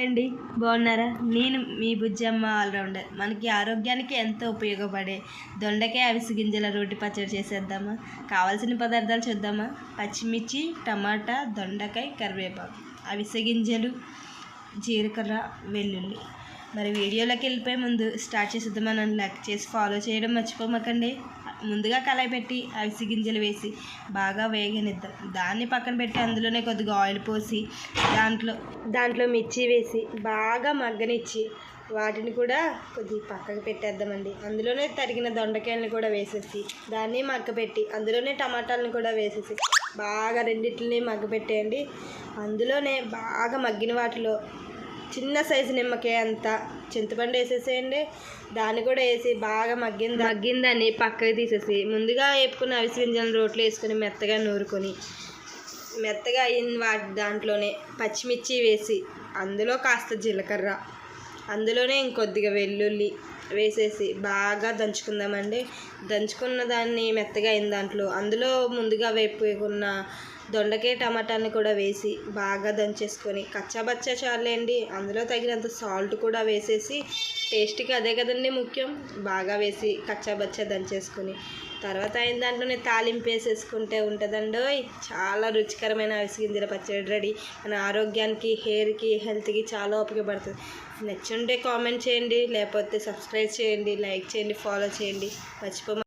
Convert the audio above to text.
అండి బాగున్నారా? నేను మీ బుజ్జమ్మ ఆల్రౌండర్. మనకి ఆరోగ్యానికి ఎంతో ఉపయోగపడే దొండకాయ అవిసి గింజల రోటి పచ్చడి చేసేద్దామా? కావాల్సిన పదార్థాలు చూద్దామా? పచ్చిమిర్చి టమాటా దొండకాయ కరివేపాకు. అవిసె గింజలు జీలకర్ర వెల్లుల్లి. మరి వీడియోలోకి వెళ్ళిపోయే ముందు స్టార్ట్ చేసేద్దామని లైక్ చేసి ఫాలో చేయడం మర్చిపోమాకండి. ముందుగా కళాయి పెట్టి అవిసి గింజలు వేసి బాగా వేగనిద్దాం. దాన్ని పక్కన పెట్టి అందులోనే కొద్దిగా ఆయిల్ పోసి దాంట్లో దాంట్లో మిర్చి వేసి బాగా మగ్గనిచ్చి వాటిని కూడా కొద్దిగా పక్కకు పెట్టేద్దామండి. అందులోనే తరిగిన దొండకాయలను కూడా వేసేసి దాన్ని మగ్గపెట్టి అందులోనే టమాటాలను కూడా వేసేసి బాగా రెండింటిని మగ్గపెట్టేయండి. అందులోనే బాగా మగ్గిన వాటిలో చిన్న సైజు నిమ్మకాయ అంత. చింతపండు వేసేసేయండి. దాన్ని కూడా వేసి బాగా మగ్గింది మగ్గిందని పక్కకి తీసేసి ముందుగా వేపుకున్న అవిసి గింజలను రోట్లో వేసుకొని మెత్తగా నూరుకొని మెత్తగా అయిన వాటి దాంట్లోనే పచ్చిమిర్చి వేసి అందులో కాస్త జీలకర్ర అందులోనే ఇంకొద్దిగా వెల్లుల్లి వేసేసి బాగా దంచుకుందామండి. దంచుకున్న దాన్ని మెత్తగా అయిన దాంట్లో అందులో ముందుగా వేపుకున్న దొండకాయ టమాటాని కూడా వేసి బాగా దంచేసుకొని కచ్చాబచ్చా చాలండి అందులో తగినంత సాల్ట్ కూడా వేసేసి టేస్ట్కి అదే కదండి ముఖ్యం. బాగా వేసి కచ్చాబచ్చా దంచేసుకొని తర్వాత అయిన దాంట్లోనే తాలింపు వేసేసుకుంటే ఉంటుందండి చాలా రుచికరమైన అవిసిగింజల పచ్చడి రెడీ. మన ఆరోగ్యానికి హెయిర్కి హెల్త్కి చాలా ఉపయోగపడుతుంది. నచ్చుంటే కామెంట్ చేయండి లేకపోతే సబ్స్క్రైబ్ చేయండి లైక్ చేయండి ఫాలో చేయండి. మర్చిపో